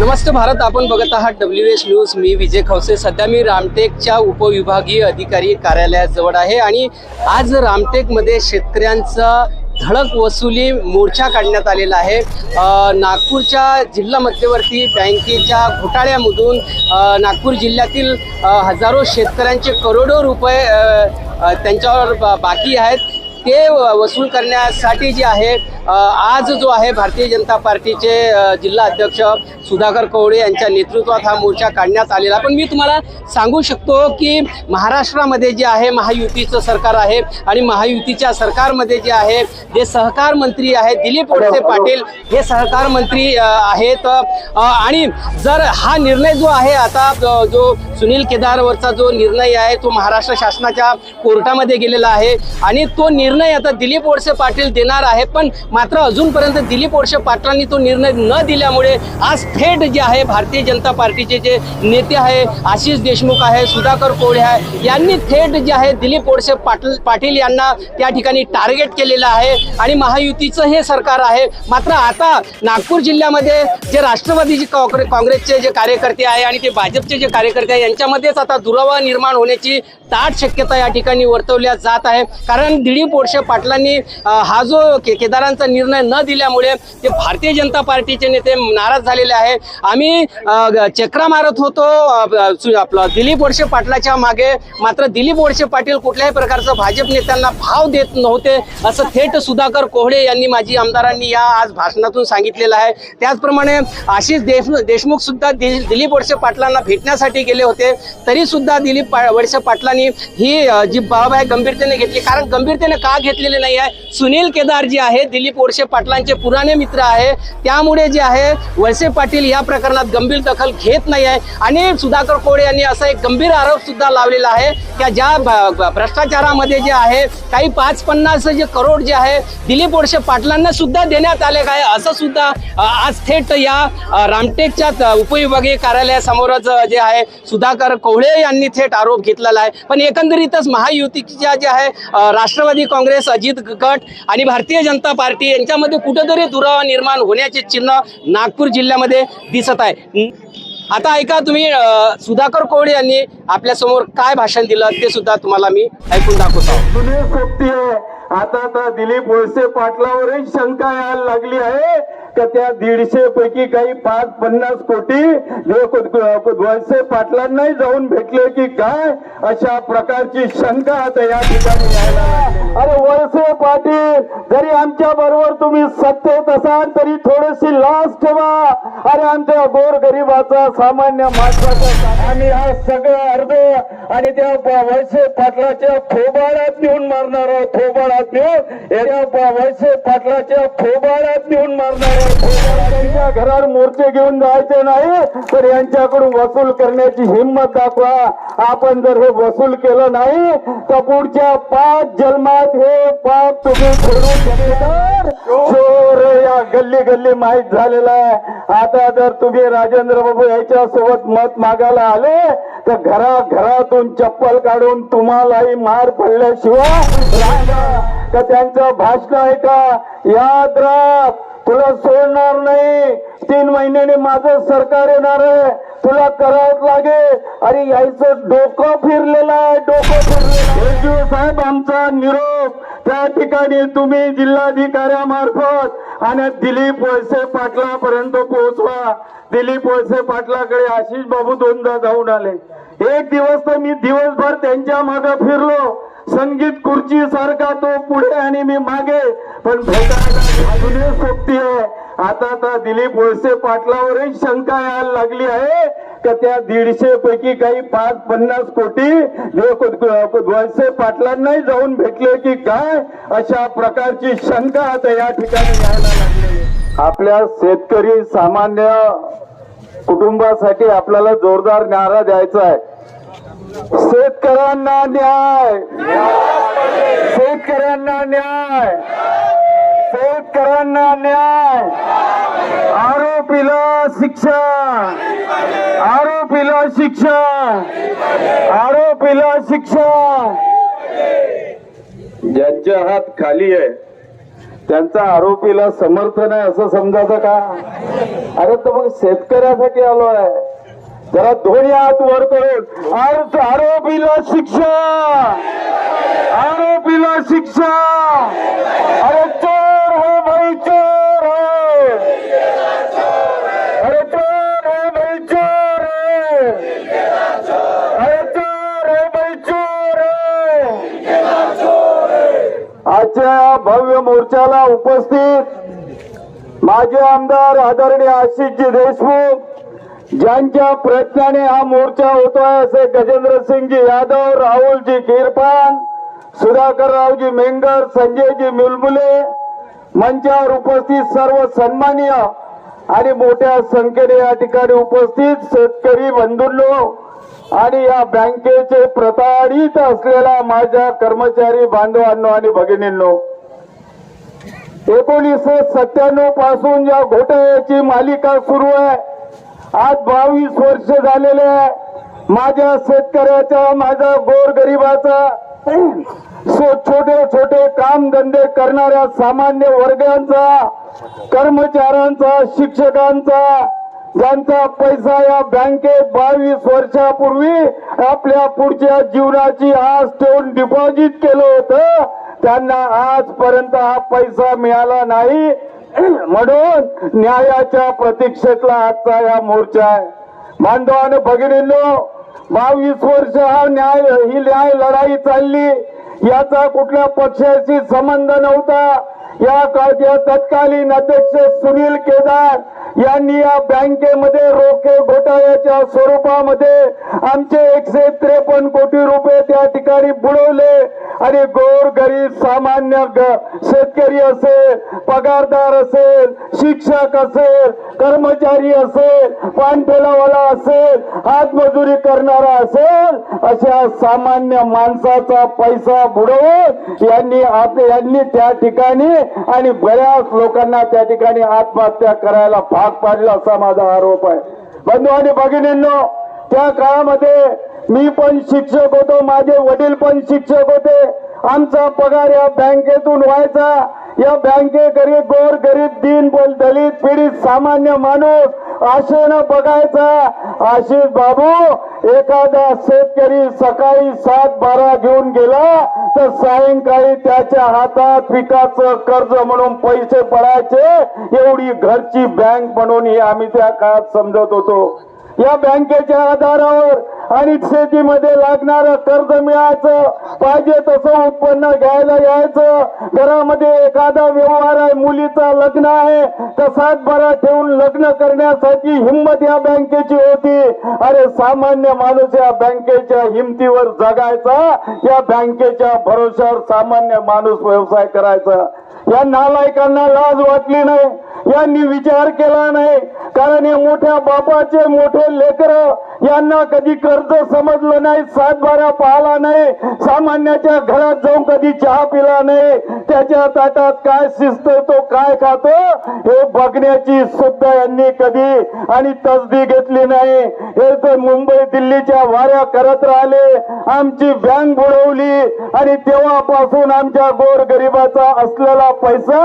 नमस्ते भारत आपण बघत आहात डब्ल्यू एस न्यूज मी विजय खवसे. सध्या मी रामटेकच्या उपविभागीय अधिकारी कार्यालयाजवळ आहे आणि आज रामटेकमध्ये शेतकऱ्यांचा धडक वसुली मोर्चा काढण्यात आलेला आहे. नागपूरच्या जिल्हा मध्यवर्ती बँकेच्या घोटाळ्यामधून नागपूर जिल्ह्यातील हजारो शेतकऱ्यांचे करोडो रुपये त्यांच्यावर बा- बाकी आहेत. ते वसूल करण्यासाठी जे आहे आज जो आहे भारतीय जनता पार्टीचे जिल्हा अध्यक्ष सुधाकर कवडे यांच्या नेतृत्वात हा मोर्चा काढण्यात आलेला. पण मी तुम्हाला सांगू शकतो की महाराष्ट्रामध्ये जे आहे महायुतीचं सरकार आहे आणि महायुतीच्या सरकारमध्ये जे आहे जे सहकार मंत्री आहेत दिलीप वळसे पाटील हे सहकार मंत्री आहेत. आणि जर हा निर्णय जो आहे आता जो सुनील केदारवरचा जो निर्णय आहे तो महाराष्ट्र शासनाच्या कोर्टामध्ये गेलेला आहे आणि तो निर्णय आता दिलीप वळसे पाटील देणार आहे पण मात्र अजूनपर्यंत दिलीप वळसे पाटलांनी तो निर्णय न दिल्यामुळे आज थेट जे आहे भारतीय जनता पार्टीचे जे नेते आहे आशिष देशमुख आहे सुधाकर कोळी आहे यांनी थेट जे आहे दिलीप वळसे पाटील पाटील यांना त्या ठिकाणी टार्गेट केलेलं आहे आणि महायुतीचं हे सरकार आहे. मात्र आता नागपूर जिल्ह्यामध्ये जे राष्ट्रवादीचे काँग्रे- काँग्रेसचे जे कार्यकर्ते आहे आणि ते भाजपचे जे कार्यकर्ते आहे यांच्यामध्येच आता दुरावा निर्माण होण्याची दाट शक्यता या ठिकाणी वर्तवल्या जात आहे. कारण दिलीप वळसे पाटलांनी हा जो के केदारांचा निर्णय न दिल्यामुळे ते भारतीय जनता पार्टीचे नेते नाराज झालेले आहे. आम्ही चक्रा मारत होतो आपलं दिलीप वळसे पाटलाच्या मागे. मात्र दिलीप वळसे पाटील कुठल्याही प्रकारचं भाजप नेत्यांना भाव देत नव्हते असं थेट सुधाकर कोहळे यांनी माजी आमदारांनी या आज भाषणातून सांगितलेलं आहे. त्याचप्रमाणे आशिष देशमुख देशमुख सुद्धा दि- दिलीप वर्षे पाटलांना भेटण्यासाठी गेले होते. तरी सुद्धा दिलीप पा- पाटलांनी पाटलांनी ही जी बाब आहे गंभीरतेने घेतली. कारण गंभीरतेने का घेतलेले नाही आहे? सुनील केदार जे आहे दिलीप ओडशे पाटलांचे पुराणे मित्र आहे. त्यामुळे जे आहे वळसे पाटील या प्रकरणात गंभीर दखल घेत नाही आहे. आणि सुधाकर कोळे यांनी असा एक गंभीर आरोप सुद्धा लावलेला आहे की ज्या भ्रष्टाचारामध्ये जे आहे काही पाच पन्नास जे करोड जे आहे दिलीप ओडशे पाटलांना सुद्धा देण्यात आले काय असं सुद्धा आज थेट या रामटेकच्या उपविभागीय कार्यालयासमोरच जे आहे सुधाकर कोहळे यांनी थेट आरोप घेतलेला आहे. पण एकंदरीतच महायुतीच्या जे आहे राष्ट्रवादी काँग्रेस अजित गट आणि भारतीय जनता पार्टी यांच्यामध्ये कुठंतरी दुरावा निर्माण होण्याचे चिन्ह नागपूर जिल्ह्यामध्ये दिसत आहे. आता ऐका तुम्ही सुधाकर कोवळे यांनी आपल्यासमोर काय भाषण दिलं ते सुद्धा तुम्हाला मी ऐकून दाखवतो. आहे? आता तर दिलीप वळसे पाटलावरही शंका यायला लागली आहे का त्या दीडशे पैकी काही पाच पन्नास कोटी वळसे पाटलांनाही जाऊन भेटले की काय अशा प्रकारची शंका आता या ठिकाणी अरे वळसे पाटील जरी आमच्या बरोबर तुम्ही सत्तेत असाल तरी थोडीशी लाच ठेवा. अरे आमच्या गोर गरीबाचा सामान्य माणसाचा आम्ही हा सगळं अर्ध आणि त्या वळसे पाटलाच्या थोबाडात नेऊन मारणार आहोत थोबाडात नेऊन या प- वळसे पाटलाच्या थोबाडात नेऊन मारणार घरावर मोर्चे घेऊन जायचे नाही तर यांच्याकडून वसूल करण्याची हिंमत दाखवा. आपण जर हे वसूल केलं नाही तर पुढच्या पाच जन्मात हे पाप तुम्ही शकणार चोर या. गल्ली गल्ली माहीत झालेला आहे. आता जर तुम्ही राजेंद्र बाबू याच्या सोबत मत मागायला आले तर घरा घरातून चप्पल काढून तुम्हालाही मार पडल्याशिवाय तर त्यांचं भाषण ऐका याद राहा तुला सोडणार नाही. तीन महिन्याने माझं सरकार येणार आहे. तुला करावंच लागेल. अरे यायचं डोकं फिरलेलं आहे डोकं फिरलेलं साहेब आमचा निरोप. त्या ठिकाणी तुम्ही जिल्हाधिकाऱ्यामार्फत आणि दिलीप वळसे पाटलापर्यंत पोहोचवा. दिलीप वळसे पाटलाकडे आशिष बाबू दोनदा जाऊन आले. एक दिवस तर मी दिवसभर त्यांच्या मागे फिरलो. संगीत खुर्ची सारखा तो पुढे आणि मी मागे. पण भेटायला जुने सोबती आहे. आता तर दिलीप वळसे पाटलावरही शंका यायला लागली आहे का त्या दीडशे पैकी काही पाच पन्नास कोटी वळसे पाटलांनाही जाऊन भेटले की काय? अशा प्रकारची शंका आता या ठिकाणी यायला लागली आपल्या शेतकरी सामान्य कुटुंबासाठी आपल्याला जोरदार नारा द्यायचा आहे. शेतकऱ्यांना न्याय. शेतकऱ्यांना न्याय. शेतकऱ्यांना न्याय. आरोपीला शिक्षा. आरोपीला शिक्षा. आरोपीला शिक्षा. ज्यांच्या हात खाली आहे त्यांचा आरोपीला समर्थन आहे असं समजायचं का? अरे तर मग शेतकऱ्यासाठी आलो आहे जरा दोन्ही हात वर करून आज आरोपीला शिक्षा. आरोपीला शिक्षा. अरे चोर हो भाई चोर हो. अरे चोर हो भाई चोर हो. अरे चोर हो भाई चोर हो. आजच्या भव्य मोर्चाला उपस्थित माजी आमदार आदरणीय आशिषजी देशमुख ज्यांच्या प्रयत्नाने हा मोर्चा होतोय असे गजेंद्र सिंगजी यादव राहुलजी किरपान सुधाकर रावजी मेंगर संजयजी मुलमुले मंचावर उपस्थित सर्व सन्माननीय आणि मोठ्या संख्येने या ठिकाणी उपस्थित शेतकरी बंधूंनो आणि या बँकेचे प्रताडित असलेल्या माझ्या कर्मचारी बांधवांनो आणि भगिनींनो एकोणीसशे सत्त्याण्णवपासून या घोटाळ्याची मालिका सुरू आहे. आज बावीस वर्ष झालेले आहे माझ्या शेतकऱ्याचा माझ्या गोरगरिबाचा सो छोटे छोटे काम धंदे करणाऱ्या सामान्य वर्गांचा कर्मचाऱ्यांचा शिक्षकांचा ज्यांचा पैसा या बँकेत बावीस वर्षापूर्वी आपल्या पुढच्या जीवनाची आज ठेवून डिपॉझिट केलं होतं त्यांना आजपर्यंत हा पैसा मिळाला नाही. म्हणून न्यायाच्या प्रतीक्षेतला आजचा या मोर्चा आहे. बांधवानं भगिनींनो बावीस वर्ष हा न्याय ही न्याय लढाई चालली. याचा कुठल्या पक्षाशी संबंध नव्हता. या तत्कालीन अध्यक्ष सुनील केदार यांनी या बँकेमध्ये रोखे घोटाळ्याच्या स्वरूपामध्ये आमचे एकशे त्रेपन्न कोटी रुपये त्या ठिकाणी बुडवले. आणि गोर गरीब सामान्य शेतकरी असेल पगारदार असेल शिक्षक असेल कर्मचारी असेल पानठेलावाला असेल हातमजुरी करणारा असेल अशा सामान्य माणसाचा पैसा बुडवून यांनी आप यांनी त्या ठिकाणी आणि बऱ्याच लोकांना त्या ठिकाणी आत्महत्या करायला भाग पाडला असा माझा आरोप आहे. बंधू आणि भगिनींनो त्या काळामध्ये मी पण शिक्षक होतो माझे वडील पण शिक्षक होते. आमचा पगार या बँकेतून व्हायचा. या बँके गोर गरीब दिन बोल दलित पीडित सामान्य माणूस आशेनं बघायचा. आशिष बाबू एखादा शेतकरी सकाळी सात बारा घेऊन गेला तर सायंकाळी त्याच्या हातात पिकाचं कर्ज म्हणून पैसे पडायचे. एवढी घरची बँक म्हणून ही आम्ही त्या काळात समजत होतो. या बँकेच्या आधारावर आणि शेतीमध्ये लागणारं कर्ज मिळायचं. पाहिजे तसं उत्पन्न घ्यायला यायचं. घरामध्ये एखादा व्यवहार आहे मुलीचा लग्न आहे तर सात बारा ठेवून लग्न करण्यासाठी हिंमत या बँकेची होती. अरे सामान्य माणूस या बँकेच्या हिमतीवर जगायचा या बँकेच्या भरोश्यावर सामान्य माणूस व्यवसाय करायचा. या नालायकांना लाज वाटली नाही यांनी विचार केला नाही कारण हे मोठ्या बापाचे मोठे लेकर यांना कधी कर्ज समजलं नाही सात बारा पाहला नाही. सामान्य सामान्याच्या घरात जाऊन कधी चहा पिला नाही त्याच्या ताटात काय शिजतोय तो काय खातो हे बघण्याची सुद्धा यांनी कधी आणि तसदी घेतली नाही. हे तर मुंबई दिल्लीच्या वाऱ्या करत राहिले आमची बँक बुडवली आणि तेव्हापासून आमच्या गोर गरिबाचा असलेला पैसा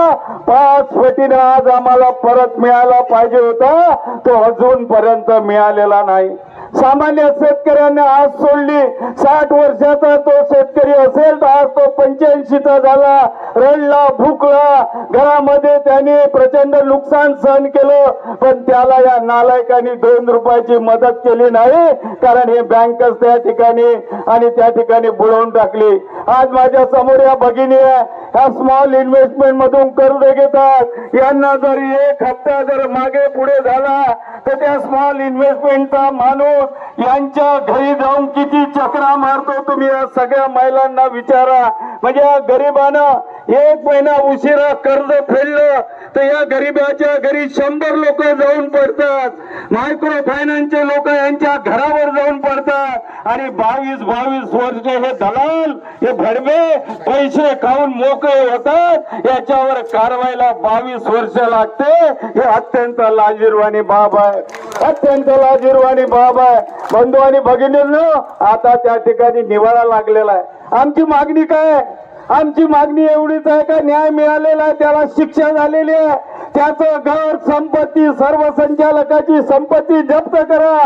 पाच पटीने आज आम्हाला परत मिळाला पाहिजे होता तो अजूनपर्यंत मिळालेला नाही. सामान्य शेतकऱ्यांना आज सोडली. साठ वर्षाचा तो शेतकरी असेल तर आज तो पंच्याऐंशीचा झाला. रडला भुकला. घरामध्ये त्याने प्रचंड नुकसान सहन केलं पण त्याला या नालायकांनी दोन रुपयाची मदत केली नाही कारण हे बँकच त्या ठिकाणी आणि त्या ठिकाणी बुडवून टाकली. आज माझ्यासमोर या भगिनी ह्या स्मॉल इन्व्हेस्टमेंट मधून कर्ज घेतात. यांना जर एक हप्ता जर मागे पुढे झाला तर त्या स्मॉल इन्व्हेस्टमेंटचा माणूस यांच्या घरी जाऊन किती चक्रा मारतो तुम्ही या सगळ्या महिलांना विचारा. म्हणजे या गरिबानं एक महिना उशिरा कर्ज फेडलं तर या गरिबाच्या घरी शंभर लोक जाऊन पडतात. मायक्रो फायनान्सचे लोक यांच्या घरावर जाऊन पडतात. आणि बावीस बावीस वर्ष हे दलाल हे भडबे पैसे खाऊन मोकळे होतात. याच्यावर कारवाईला बावीस वर्ष लागते. हे अत्यंत लाजीरवाणी बाब आहे. अत्यंत लाजीरवाणी बाब आहे. बंधू आणि भगिनींनो आता त्या ठिकाणी निवाळा लागलेला आहे. आमची मागणी काय आहे? आमची मागणी एवढीच आहे का न्याय मिळालेला आहे त्याला शिक्षा झालेली आहे. त्याचं घर संपत्ती सर्व संचालकाची संपत्ती जप्त करा.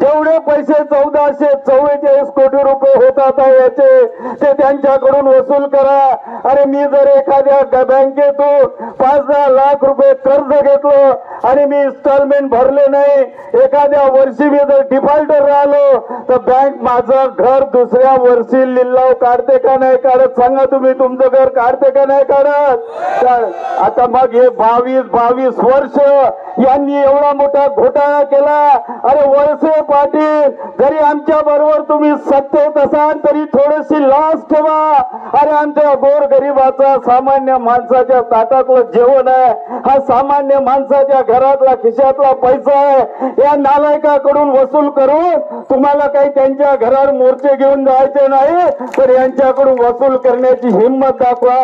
जेवढे पैसे चौदाशे चव्वेचाळीस कोटी रुपये होतात याचे ते त्यांच्याकडून वसूल करा. अरे मी जर एखाद्या बँकेतून पाच दहा लाख रुपये कर्ज घेतलं आणि मी इन्स्टॉलमेंट भरले नाही एखाद्या वर्षी मी जर डिफॉल्टर राहिलो तर बँक माझं घर दुसऱ्या वर्षी लिलाव काढते का नाही काढत? सांगा तुम्ही तुमचं घर काढते का नाही काढत? तर आता मग हे बावीस बावीस वर्ष यांनी एवढा मोठा घोटाळा केला. अरे वळसे पाटील जरी आमच्या बरोबर तुम्ही सत्तेत असाल तरी थोडीशी लाच ठेवा. अरे आमच्या गोर गरीबाचा सामान्य माणसाच्या ताटातलं जेवण आहे. हा सामान्य माणसाच्या घरातला खिशातला पैसा आहे. या नालायकाकडून वसूल करून तुम्हाला काही त्यांच्या घरावर मोर्चे घेऊन जायचे नाही तर यांच्याकडून वसूल करण्याची हिंमत दाखवा.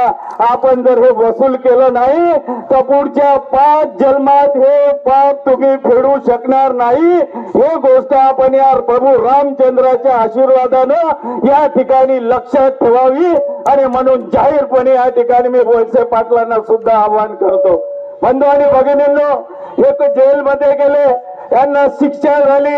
आपण जर हे वसूल केलं नाही तर पुढच्या पाच जन्मात हे पाप तुम्ही फेडू शकणार नाही. हे गोष्ट आपण या प्रभू रामचंद्राच्या आशीर्वादानं या ठिकाणी लक्षात ठेवावी. आणि म्हणून जाहीरपणे या ठिकाणी मी वळसे पाटलांना सुद्धा आवाहन करतो. बंधू आणि भगिनींनो एक जेलमध्ये गेले त्यांना शिक्षा झाली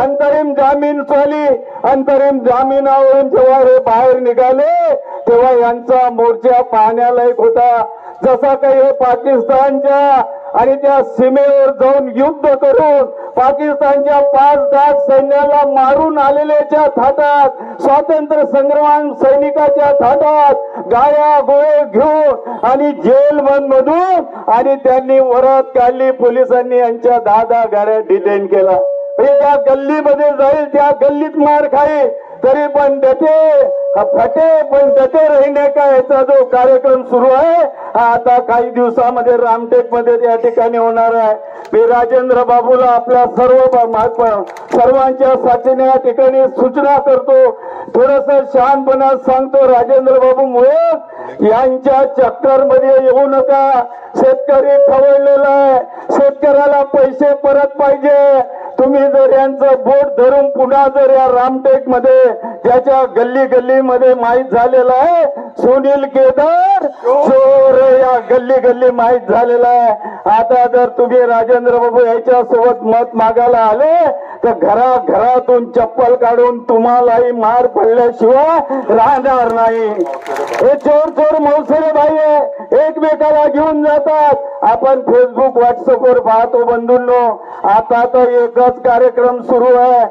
अंतरिम जामीन झाली अंतरिम जामिनावरून जेव्हा हे बाहेर निघाले तेव्हा यांचा मोर्चा पाहण्यालायक होता. जसा काही हे पाकिस्तानच्या आणि त्या सीमेवर जाऊन युद्ध करून पाकिस्तानच्या पाच दास सैन्याला मारून आलेल्याच्या थाटात स्वातंत्र्य संग्राम सैनिकाच्या थाटात गाया गोळे घेऊन आणि जेल मधून आणि त्यांनी वरत काढली पोलिसांनी यांच्या दहा दहा गाड्या डिटेन केला म्हणजे त्या गल्लीमध्ये जाईल त्या गल्लीत मार खाईल तरी पण हा फटे पण डटे राहणे का याचा जो कार्यक्रम सुरू आहे हा आता काही दिवसामध्ये रामटेकमध्ये या ठिकाणी होणार आहे. मी राजेंद्र बाबूला आपल्या सर्व सर्वांच्या साथीने या ठिकाणी सूचना करतो. थोडस शहाणपणा सांगतो राजेंद्र बाबू मुळे यांच्या चक्करमध्ये येऊ नका. शेतकरी खवळलेला आहे. शेतकऱ्याला पैसे परत पाहिजे. तुम्ही जर यांचं बोट धरून पुन्हा जर या रामटेकमध्ये ज्याच्या गल्ली गल्ली मध्ये माहीत झालेला आहे सुनील केदार चोर या गल्ली गल्ली माहीत झालेला आहे. आता जर तुम्ही राजेंद्र बाबू याच्या सोबत मत मागायला आले तर घरा घरातून चप्पल काढून तुम्हालाही मार पडल्याशिवाय राहणार नाही. हे चोर चोर मौसरे भाई आहे एकमेकाला घेऊन जातात. आपण फेसबुक व्हॉट्सअपवर पाहतो बंधूंनो. आता तर एकच कार्यक्रम सुरू आहे.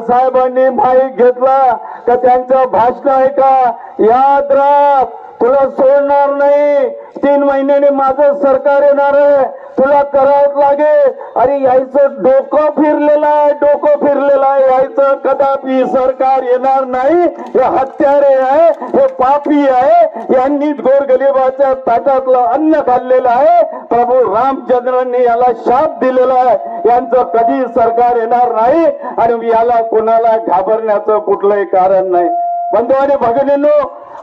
साहेबांनी माईक घेतला तर त्यांचं भाषण ऐका याद राख तुला सोडणार नाही. तीन महिन्याने माझं सरकार येणार आहे. तुला करावंच लागेल आणि यायचं डोकं फिरलेलं आहे डोकं फिरलेलं आहे. यायचं कदापि सरकार येणार नाही. हे हत्यारे आहे हे पापी आहे. यांनी गोरगरिबाच्या ताटातलं अन्न खाल्लेलं आहे. प्रभू रामचंद्रांनी याला शाप दिलेला आहे. यांचं कधी सरकार येणार नाही आणि याला कोणाला घाबरण्याचं कुठलंही कारण नाही. बंधू आणि भगिनींनो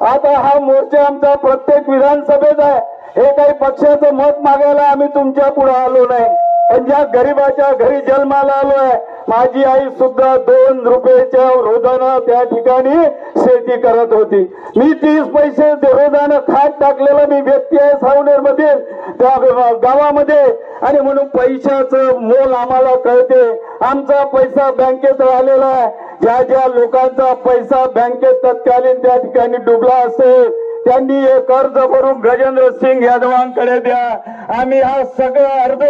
आता हा मोर्चा आमचा प्रत्येक विधानसभेत आहे. हे काही पक्षाचं मत मागायला आम्ही तुमच्यापुढे आलो नाही. पण ज्या गरीबाच्या घरी जन्माला आलोय माझी आई सुद्धा दोन रुपयाच्या रोजानं त्या ठिकाणी शेती करत होती. मी तीस पैसे रोजानं खात टाकलेला मी व्यक्ती आहे सावनेरमध्ये त्या गावामध्ये. आणि म्हणून पैशाचं मोल आम्हाला कळते. आमचा पैसा बँकेत राहिलेला आहे. ज्या ज्या लोकांचा पैसा बँकेत तत्कालीन त्या ठिकाणी डुबला असेल त्यांनी हे कर्ज भरून गजेंद्र सिंग यादवांकडे द्या. आम्ही हा सगळं अर्ज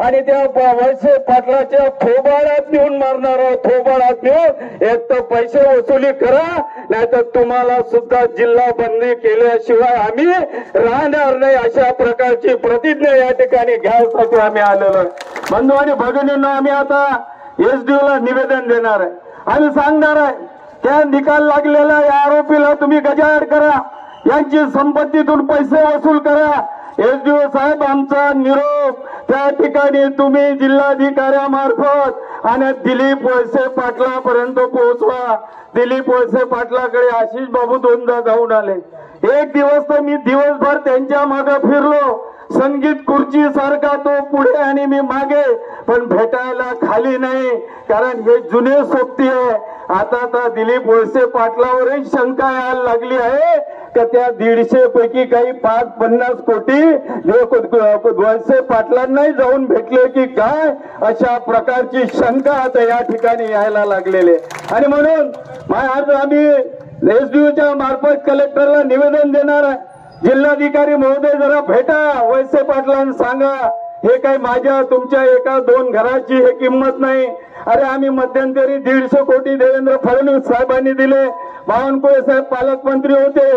आणि त्या पैसे वळसे पाटलाच्या थोबाळात नेऊन मारणार आहोत. थोबाळात नेऊन एक तर पैसे वसुली करा नाहीतर तुम्हाला सुद्धा जिल्हा बंदी केल्याशिवाय आम्ही राहणार नाही अशा प्रकारची प्रतिज्ञा या ठिकाणी घ्यायसाठी आम्ही आलेलो बंधू आणि भगिनींना आम्ही आता एसडीओ ला निवेदन देणार आहे. आम्ही सांगणार आहे त्या निकाल लागलेल्या या आरोपीला तुम्ही गजाआड करा. यांची संपत्तीतून पैसे वसूल करा. एसडीओ साहेब आमचा निरोप. त्या ठिकाणी तुम्ही जिल्हाधिकाऱ्यामार्फत आणि दिलीप वळसे पाटलापर्यंत पोहोचवा. दिलीप वळसे पाटलाकडे आशिष बाबू दोनदा जाऊन आले. एक दिवस तर मी दिवसभर त्यांच्या मागे फिरलो. संगीत खुर्ची सारखा तो पुढे आणि मी मागे. पण भेटायला खाली नाही कारण हे जुने सोबती आहे. आता तर दिलीप वळसे पाटलावरही शंका यायला लागली आहे. का त्या दीडशे पैकी काही पाच पन्नास कोटी वळसे पाटलांनाही जाऊन भेटले की काय अशा प्रकारची शंका आता या ठिकाणी यायला लागलेली आणि म्हणून आज आम्ही एसडीओच्या मार्फत कलेक्टरला निवेदन देणार आहे. जिल्हाधिकारी महोदय जरा भेटा वळसे पाटलांना सांगा. हे काही माझ्या तुमच्या एका दोन घराची हे किंमत नाही. अरे आम्ही मध्यंतरी दीडशे कोटी देवेंद्र फडणवीस साहेबांनी दिले. बावनकुळे साहेब पालकमंत्री होते.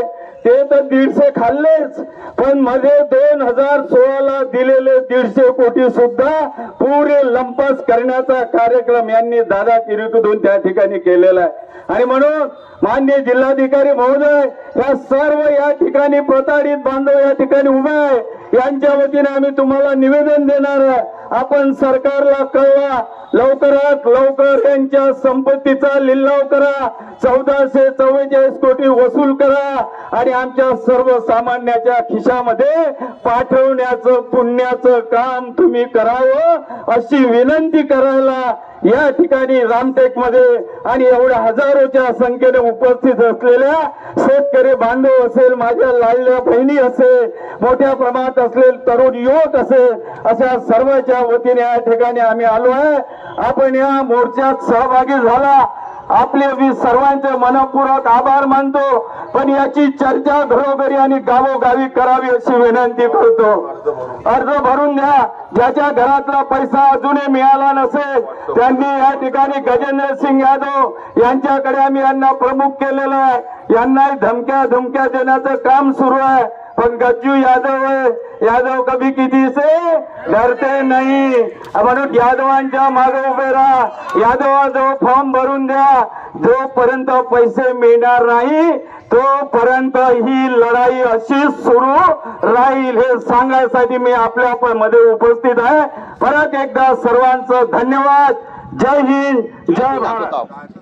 ते तर दीडशे खाल्लेच. पण मध्ये दोन हजार सोळाला दिलेले दीडशे कोटी सुद्धा पुरे लंपास करण्याचा कार्यक्रम यांनी दादा किरीकडून त्या ठिकाणी केलेला आहे. आणि म्हणून मान्य जिल्हाधिकारी महोदय या सर्व या ठिकाणी प्रताडित बांधव या ठिकाणी उभे आहे. यांच्या वतीने आम्ही तुम्हाला निवेदन देणार आहे. आपण सरकारला कळवा. लवकरात लवकर यांच्या संपत्तीचा लिलाव करा. चौदाशे चव्वेचाळीस कोटी वसूल करा आणि आमच्या सर्वसामान्याच्या खिशामध्ये पाठवण्याचं पुण्याचं काम तुम्ही करावं अशी विनंती करायला या ठिकाणी रामटेकमध्ये आणि एवढ्या हजारोच्या संख्येने उपस्थित असलेल्या शेतकरी बांधव असेल माझ्या लाडल्या बहिणी असेल मोठ्या प्रमाणात असलेले तरुण युवक असेल अशा सर्वच्या वतीने या ठिकाणी आम्ही आलो आहे. आपण या मोर्चात सहभागी झाला. आपले मी सर्वांचे मनपूर्वक आभार मानतो. पण याची चर्चा घरोघरी आणि गावोगावी करावी अशी विनंती करतो. अर्ज भरून द्या. ज्याच्या घरातला पैसा अजूनही मिळाला नसेल त्यांनी या ठिकाणी गजेंद्र सिंग यादव यांच्याकडे आम्ही यांना प्रमुख केलेलं आहे. यांनाही धमक्या धमक्या देण्याचं काम सुरू आहे. पण गज्जू यादव यादव कभी किती से डरते नाही। म्हणून यादवांच्या मागे उभे राहा यादवाजवळ फॉर्म भरून द्या जोपर्यंत पैसे मिळणार नाही तोपर्यंत ही लढाई अशीच सुरू राहील हे सांगायसाठी मी आपल्या पण मध्ये उपस्थित आहे. परत एकदा सर्वांचं धन्यवाद. जय हिंद जय भारत.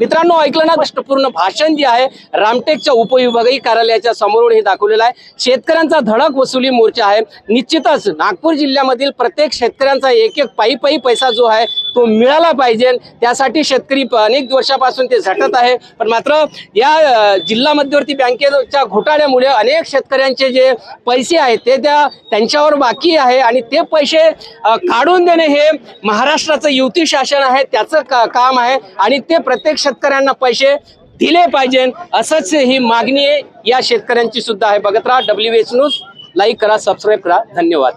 मित्रांनो ऐकलं ना कष्टपूर्ण भाषण जे आहे रामटेकच्या उपविभागीय कार्यालयाच्या समोरून हे दाखवलेलं आहे. शेतकऱ्यांचा धडक वसुली मोर्चा आहे. निश्चितच नागपूर जिल्ह्यामधील प्रत्येक शेतकऱ्यांचा एक एक पायी पायी पैसा जो आहे तो मिळाला पाहिजे. त्यासाठी शेतकरी अनेक वर्षापासून ते झटत आहे. पण मात्र या जिल्हा मध्यवर्ती बँकेच्या घोटाळ्यामुळे अनेक शेतकऱ्यांचे जे पैसे आहेत ते त्या त्यांच्यावर बाकी आहे आणि ते पैसे काढून देणे हे महाराष्ट्राचं युती शासन आहे. त्याचं का काम आहे आणि ते प्रत्येक शेतकऱ्यांना पैसे दिले पाहिजे. असंच ही मागणी आहे. या शेतकऱ्यांची सुद्धा आहे. बघत राहा डब्ल्यू एच न्यूज लाईक करा सबस्क्राईब करा. धन्यवाद.